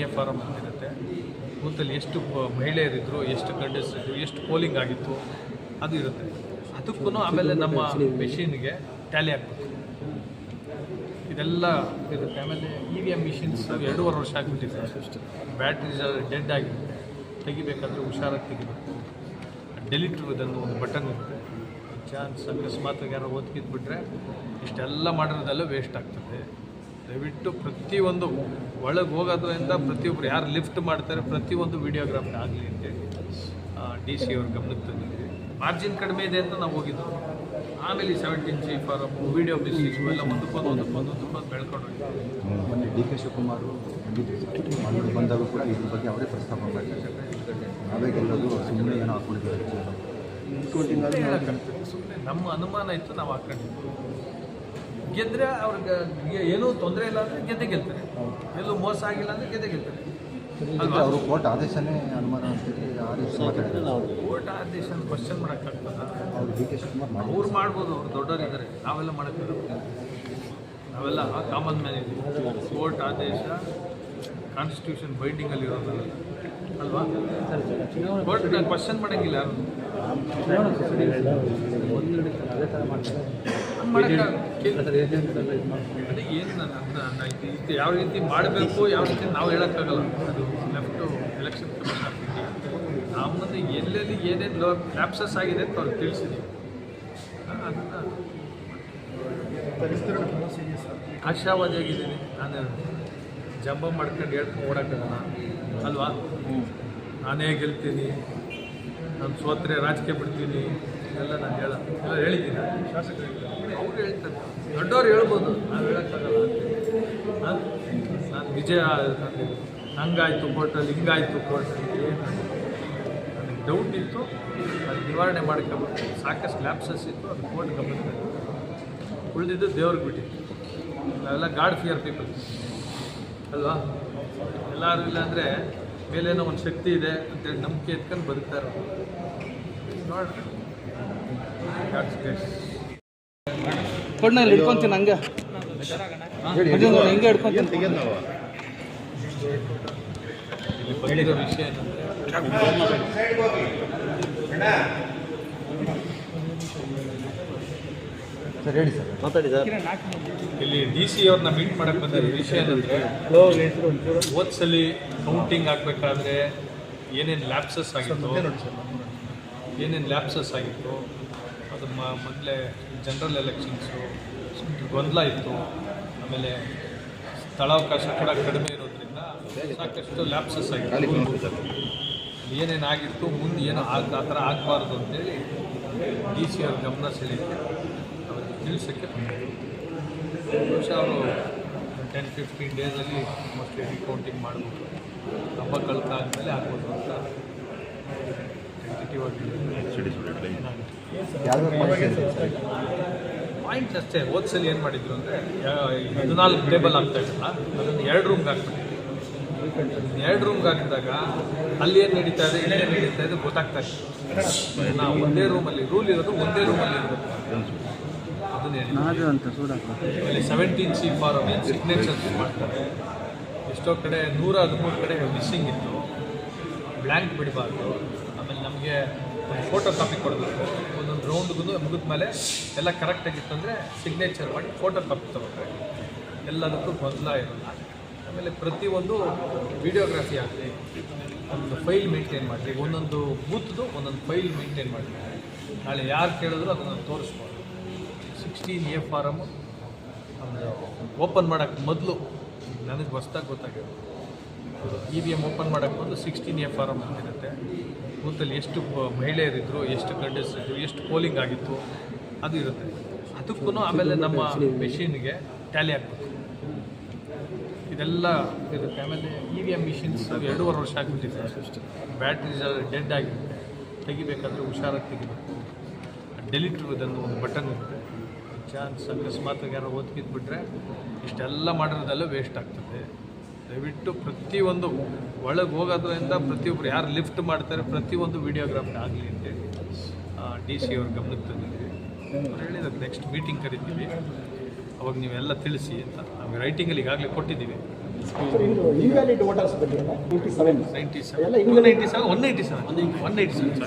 F farm ಅಂತಿರುತ್ತೆ ಬೂತಲ್ಲಿ ಎಷ್ಟು ಮಹಿಳೆಯರಿದ್ದರು ಎಷ್ಟು ಗಂಡಸರಿದ್ರು, ಎಷ್ಟು ಪೋಲಿಂಗ್ ಆಗಿತ್ತು, ಅದು ಇರುತ್ತೆ. ಅದಕ್ಕೂ ಆಮೇಲೆ ನಮ್ಮ ಮೆಷಿನ್ಗೆ ಟ್ಯಾಲಿ ಹಾಕ್ಬೇಕು. ಇದೆಲ್ಲ ಇರುತ್ತೆ. ಆಮೇಲೆ ಇ ವಿ ಎಂ ಮಿಷಿನ್ಸ್ ಎರಡೂವರೆ ವರ್ಷ ಆಗಿಬಿಟ್ಟಿದೆ. ಬ್ಯಾಟ್ರೀಸ್ ಡೆಡ್ ಆಗಿರುತ್ತೆ ತೆಗಿಬೇಕಾದ್ರೆ ಹುಷಾರಾಗಿ ತೆಗಿಬೇಕು. ಡೆಲಿಟ್ ಇರೋದನ್ನು ಒಂದು ಬಟನ್ ಇರುತ್ತೆ. ಚಾನ್ಸ್ ಅಕಸ್ಮಾತ್ ಯಾರೋ ಓದ್ಕಿದ್ಬಿಟ್ರೆ ಇಷ್ಟೆಲ್ಲ ಮಾಡಿರೋದೆಲ್ಲ ವೇಸ್ಟ್ ಆಗ್ತದೆ. ದಯವಿಟ್ಟು ಪ್ರತಿಯೊಂದು ಒಳಗೆ ಹೋಗೋದ್ರಿಂದ ಪ್ರತಿಯೊಬ್ಬರು ಯಾರು ಲಿಫ್ಟ್ ಮಾಡ್ತಾರೆ ಪ್ರತಿಯೊಂದು ವಿಡಿಯೋಗ್ರಾಫಿ ಆಗಲಿ ಅಂತೇಳಿ ಡಿ ಸಿ ಅವ್ರ ಗಮನಕ್ಕೆ ತಂದಿದ್ದೀವಿ. ಮಾರ್ಜಿನ್ ಕಡಿಮೆ ಇದೆ ಅಂತ ನಾವು ಹೋಗಿದ್ದು. ಆಮೇಲೆ ಈ seventeen G for video business ಒಂದು ಒಂದಕ್ಕೊಂದು ಒಂದು ಒಂದಕ್ಕೊಂದು ಬೆಳ್ಕೊಂಡು ಮೊನ್ನೆ ಡಿ ಕೆ ಶಿವಕುಮಾರ್ ಮಂಗಳೂರು ಬಂದಾಗ ಕೂಡ ಇದ್ರ ಬಗ್ಗೆ ಅವರೇ ಪ್ರಸ್ತಾಪ ಮಾಡಿದ್ದಾರೆ ನಾವೇ ಗೆಲ್ಲೋದು ಸುಮ್ಮನೆ ಏನೋ ಹಾಕೊಂಡಿದ್ದಾರೆ ಸುಮ್ಮನೆ ನಮ್ಮ ಅನುಮಾನ ಇತ್ತು ನಾವು ಹಾಕೊಂಡಿದ್ವಿ. ಗೆದ್ರೆ ಅವ್ರಿಗೆ ಏನೂ ತೊಂದರೆ ಇಲ್ಲ ಅಂದರೆ ಗೆದ್ದೆ ಗೆಲ್ತಾರೆ. ಎಲ್ಲೂ ಮೋಸ ಆಗಿಲ್ಲ ಅಂದರೆ ಗೆದ್ದೆ ಗೆಲ್ತಾರೆ. ಅಲ್ವಾ ಅವರು ಕೋರ್ಟ್ ಆದೇಶನೇ ಅನುಮಾನ ಕೋರ್ಟ್ ಆದೇಶ ಕ್ವಶನ್ ಮಾಡೋಕ್ಕಾಗ್ತದ ಅವರು ಮಾಡ್ಬೋದು ಅವ್ರು ದೊಡ್ಡವರಿದ್ದಾರೆ. ನಾವೆಲ್ಲ ಮಾಡೋಕ್ಕಾಗಲ್ಲ ನಾವೆಲ್ಲ ಕಾಮನ್ ಮ್ಯಾನ್ ಇದ್ದೀವಿ. ಕೋರ್ಟ್ ಆದೇಶ ಕಾನ್ಸ್ಟಿಟ್ಯೂಷನ್ ಬೈಂಡಿಂಗಲ್ಲಿ ಇರೋದಲ್ಲ. ಅಲ್ವಾ? ಕೋರ್ಟ್ ಕ್ವಶನ್ ಮಾಡೋಂಗಿಲ್ಲ ಒಂದು ಅದೇ ಏನು ನನ್ನ ನನ್ನ ಇದು ಯಾವ ರೀತಿ ಮಾಡಬೇಕು ಯಾವ ರೀತಿ ನಾವು ಹೇಳೋಕ್ಕಾಗಲ್ಲ. ಅದು left election commission of India ನಮ್ಮನ್ನು ಎಲ್ಲೆಲ್ಲಿ ಏನೇನು ಲ್ಯಾಪ್ಸಸ್ ಆಗಿದೆ ಅಂತ ಅವ್ರಿಗೆ ತಿಳಿಸಿದ್ದೀವಿ ಅದನ್ನು ಆಶಾವಾದಿ ಆಗಿದ್ದೀನಿ ನಾನು ಜಂಬ ಮಾಡ್ಕೊಂಡು ಹೇಳ್ಕೊಂಡು ಓಡಾಕಲ್ಲ ಅಲ್ವಾ? ನಾನೇ ಗೆಲ್ತೀನಿ. ನಾನು ಸೋತ್ರೆ ರಾಜಕೀಯ ಬಿಡ್ತೀನಿ. ಎಲ್ಲ ನಾನು ಹೇಳ ಎಲ್ಲ ಹೇಳಿದ್ದೀನಿ. ಅವ್ರು ಹೇಳ್ತಾರೆ. ದೊಡ್ಡವ್ರು ಹೇಳ್ಬೋದು. ನಾವು ಹೇಳೋಕ್ಕಾಗಲ್ಲ ನಾನು ವಿಜಯ ನನಗೆ ಹಂಗಾಯ್ತು ಕೋರ್ಟಲ್ಲಿ, ಹಿಂಗಾಯ್ತು ಕೋರ್ಟಲ್ಲಿ, ಏನು ನನಗೆ ಡೌಟ್ ಇತ್ತು. ಅದು ನಿವಾರಣೆ ಮಾಡ್ಕೋಬೇಕು ಸಾಕಷ್ಟು ಲ್ಯಾಪ್ಸಸ್ ಇತ್ತು. ಅದು ಕೋರ್ಟ್ ಗಮನಕ್ಕೆ ಉಳಿದಿದ್ದು ದೇವ್ರಿಗೆ ಬಿಟ್ಟಿತ್ತು. ನಾವೆಲ್ಲ ಗಾಡ್ ಫಿಯರ್ ಪೀಪಲ್. ಅಲ್ವಾ? ಎಲ್ಲರೂ ಇಲ್ಲ ಅಂದರೆ ಮೇಲೇನೋ ಒಂದು ಶಕ್ತಿ ಇದೆ ಅಂತೇಳಿ ನಂಬಿಕೆ ಎತ್ಕೊಂಡು ಬದುಕ್ತಾರೆ ನೋಡ್ರಿ. ಕೊಡ್ನಲ್ಲಿ ಹಿಡ್ಕೊಂತೀನಿ ಹಂಗೆ. ಹಿಂಗೆ ಹಿಡ್ಕೊಂತೀನಿ. ಇಲ್ಲಿ ಬಂದಿರೋ ವಿಷಯ ಏನಂದರೆ ಸರ್ ಹೇಳಿ ಸರ್. ಮಾತಾಡಿ ಸರ್. ಇಲ್ಲಿ ಡಿ ಸಿ ಅವ್ರನ್ನ ಮೀಟ್ ಮಾಡಕ್ಕೆ ಬಂದಿರೋ ವಿಷಯ ಏನಂದರೆ ಓದ್ಸಲಿ ಕೌಂಟಿಂಗ್ ಆಗಬೇಕಾದ್ರೆ ಏನೇನು ಲ್ಯಾಪ್ಸಸ್ ಆಗಿತ್ತು? ಏನೇನು ಲ್ಯಾಪ್ಸಸ್ ಆಗಿತ್ತು? ಅದು ಮ ಮೊದಲೇ ಜನರಲ್ ಎಲೆಕ್ಷನ್ಸು ಗೊಂದಲ ಇತ್ತು. ಆಮೇಲೆ ಸ್ಥಳಾವಕಾಶ ಕೂಡ ಕಡಿಮೆ ಇರೋದ್ರಿಂದ ಸಾಕಷ್ಟು ಲ್ಯಾಪ್ಸಸ್ ಆಗಿತ್ತು ಏನೇನು ಆಗಿತ್ತು ಮುಂದೆ ಏನು ಆಗ ಆ ಥರ ಆಗಬಾರ್ದು ಅಂತೇಳಿ ಡಿ ಸಿ ಅವ್ರ ಗಮನ ಸೆಳೀತೆ ಅವರಿಗೆ ತಿಳಿಸೋಕ್ಕೆ ಬಹುಶಃ ಅವರು ಟೆನ್ ಫಿಫ್ಟೀನ್ ಡೇಸಲ್ಲಿ ಮೋಸ್ಟ್ಲಿ ರಿಕೌಂಟಿಂಗ್ ಮಾಡ್ಬೋದು. ಹಬ್ಬ ಕಳ್ಕಾದ್ಮೇಲೆ ಆಗ್ಬೋದು ಅಂತ ಟೆಂಟಿಟಿವ್ ಆಗಿ ಯಾವ್ಯಾವ ಪಾಯಿಂಟ್ಸ್ ಅಷ್ಟೇ ಓದ್ಸಲಿ ಏನು ಮಾಡಿದ್ರು ಅಂದರೆ ಹದಿನಾಲ್ಕು ಟೇಬಲ್ ಆಗ್ತಾ ಇದ್ದಲ್ಲ ಅದನ್ನು ಎರಡು ರೂಮ್ಗೆ ಹಾಕ್ಬಿಟ್ಟಿದ್ರು ಎರಡು ರೂಮ್ಗೆ ಹಾಕಿದಾಗ ಅಲ್ಲಿ ಏನು ನಡೀತಾ ಇದೆ ಇಲ್ಲೇ ನಡೀತಾ ಇದೆ ಗೊತ್ತಾಗ್ತಾ ಇದೆ ನಾವು ಒಂದೇ ರೂಮಲ್ಲಿ ರೂಲ್ ಇರೋದು ಒಂದೇ ರೂಮಲ್ಲಿ ಇರಬೇಕು. ಅದನ್ನ ಸೆವೆಂಟೀನ್ ಸಿ ಫಾರಮ್ ಏನು ಸಿಗ್ನೇಚರ್ಸ್ ಮಾಡ್ತಾರೆ? ಎಷ್ಟೋ ಕಡೆ ನೂರ ಹದಿಮೂರು ಕಡೆ ಮಿಸ್ಸಿಂಗ್ ಇತ್ತು. ಬ್ಲ್ಯಾಂಕ್ ಬಿಡಬಾರ್ದು. ಫೋಟೋ ಕಾಪಿ ಕೊಡಬೇಕು. ಒಂದೊಂದು ರೌಂಡ್ಗೂ ಮುಗಿದ ಮೇಲೆ ಎಲ್ಲ ಕರೆಕ್ಟಾಗಿತ್ತು ಅಂದರೆ ಸಿಗ್ನೇಚರ್ ಮಾಡಿ ಫೋಟೋ ಕಾಪಿ ತಗೋಬೇಕು ಎಲ್ಲದಕ್ಕೂ ಗೊಂದಲ ಇರೋಲ್ಲ. ಆಮೇಲೆ ಪ್ರತಿಯೊಂದು ವಿಡಿಯೋಗ್ರಫಿ ಆಗಲಿ, ಒಂದು ಫೈಲ್ ಮೇಂಟೈನ್ ಮಾಡಲಿ, ಒಂದೊಂದು ಬೂತ್ದು ಒಂದೊಂದು ಫೈಲ್ ಮೇಂಟೈನ್ ಮಾಡಲಿ. ನಾಳೆ ಯಾರು ಕೇಳಿದ್ರು ಅದನ್ನು ತೋರಿಸ್ಬೋದು. ಸಿಕ್ಸ್ಟೀನ್ ಎ ಫಾರಮು ಒಂದು ಓಪನ್ ಮಾಡೋಕ್ಕೆ ಮೊದಲು ನನಗೆ ಹೊಸ್ದಾಗಿ ಗೊತ್ತಾಗಿರೋದು. ಇ ವಿ ಎಂ ಓಪನ್ ಮಾಡೋಕ್ಕೆ ಬಂದು ಸಿಕ್ಸ್ಟೀನ್ ಎ ಫಾರಮ್ ಅಂತಿರುತ್ತೆ. ಬೂತಲ್ಲಿ ಎಷ್ಟು ಮಹಿಳೆಯರಿದ್ದರು ಎಷ್ಟು ಇದ್ದರು ಎಷ್ಟು ಪೋಲಿಂಗ್ ಆಗಿತ್ತು, ಅದು ಇರುತ್ತೆ. ಅದಕ್ಕೂ ಆಮೇಲೆ ನಮ್ಮ ಮೆಷಿನ್ಗೆ ಟ್ಯಾಲಿ ಆಗಬೇಕು ಇದೆಲ್ಲ ಇರುತ್ತೆ. ಆಮೇಲೆ ಇ ವಿ ಎಂ ಮಿಷಿನ್ಸ್ ಎರಡೂವರೆ ವರ್ಷ ಆಗಿಬಿಟ್ಟಿದೆ. ಬ್ಯಾಟ್ರೀಸ್ ಡೆಡ್ ಆಗಿರುತ್ತೆ ತೆಗಿಬೇಕಾದ್ರೆ ಹುಷಾರಾಗಿ ತೆಗಿಬೇಕು. ಡೆಲಿಟ್ ಇರೋದನ್ನು ಒಂದು ಬಟನ್ ಇರುತ್ತೆ. ಚಾನ್ಸ್ ಅಕಸ್ಮಾತ್ ಯಾರೋ ಓದ್ಕಿದ್ಬಿಟ್ರೆ ಇಷ್ಟೆಲ್ಲ ಮಾಡಿರೋದೆಲ್ಲ ವೇಸ್ಟ್ ಆಗ್ತದೆ. ದಯವಿಟ್ಟು ಪ್ರತಿಯೊಂದು ಒಳಗೆ ಹೋಗೋದ್ರಿಂದ ಪ್ರತಿಯೊಬ್ಬರು ಯಾರು ಲಿಫ್ಟ್ ಮಾಡ್ತಾರೆ ಪ್ರತಿಯೊಂದು ವಿಡಿಯೋಗ್ರಾಫಿ ಆಗಲಿ ಅಂತೇಳಿ ಡಿ ಸಿ ಅವ್ರ ಗಮನಕ್ಕೆ ತಂದಿದ್ದೀವಿ. ಅವ್ರು ಹೇಳಿದಾಗ ನೆಕ್ಸ್ಟ್ ಮೀಟಿಂಗ್ ಕರಿತೀವಿ. ಅವಾಗ ನೀವೆಲ್ಲ ತಿಳಿಸಿ ಅಂತ. ನಮಗೆ ರೈಟಿಂಗಲ್ಲಿ ಈಗಾಗಲೇ ಕೊಟ್ಟಿದ್ದೀವಿ. Seven ninety seven one ninety seven one ninety seven sir